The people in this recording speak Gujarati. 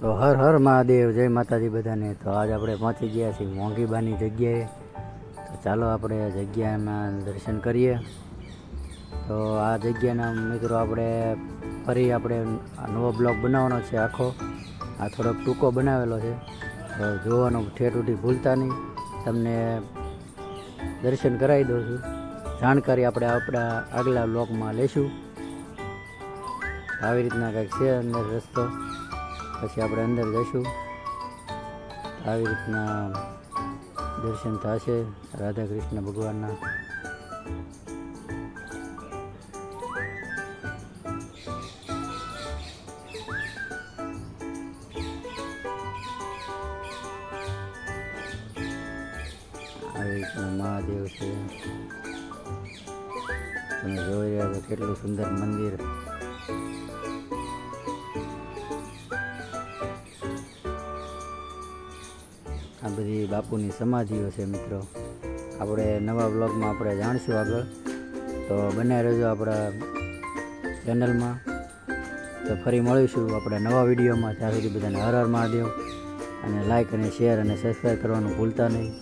તો હર હર મહાદેવ, જય માતાજી બધાને. તો આજ આપણે પહોંચી ગયા છીએ મોંઘીબાની જગ્યાએ. તો ચાલો આપણે જગ્યાના દર્શન કરીએ. તો આ જગ્યાના મિત્રો આપણે ફરી આપણે નવો બ્લોગ બનાવવાનો છે આખો. આ થોડોક ટૂંકો બનાવેલો છે. તો જોવાનું ઠેઠ ઉઠી ભૂલતા નહીં. તમને દર્શન કરાવી દઉં છું. જાણકારી આપણે આપણા આગલા બ્લોગમાં લઈશું. આવી રીતના કંઈક છે અંદર રસ્તો. પછી આપણે અંદર જઈશું. આવી રીતના દર્શન થશે રાધા કૃષ્ણ ભગવાનના. આવી રીતના મહાદેવ છે. તમે જોઈ રહ્યા છો કેટલું સુંદર મંદિર. આ બધી બાપુની સમાધિઓ છે મિત્રો. આપણે નવા બ્લોગમાં આપણે જાણીશું આગળ. તો બને રહેજો આપણા ચેનલમાં. તો ફરી મળીશું આપણે નવા વિડીયોમાં. ત્યાં સુધી બધાને હર હર મહાદેવ. અને લાઇક અને શેર અને સબસ્ક્રાઈબ કરવાનું ભૂલતા નહીં.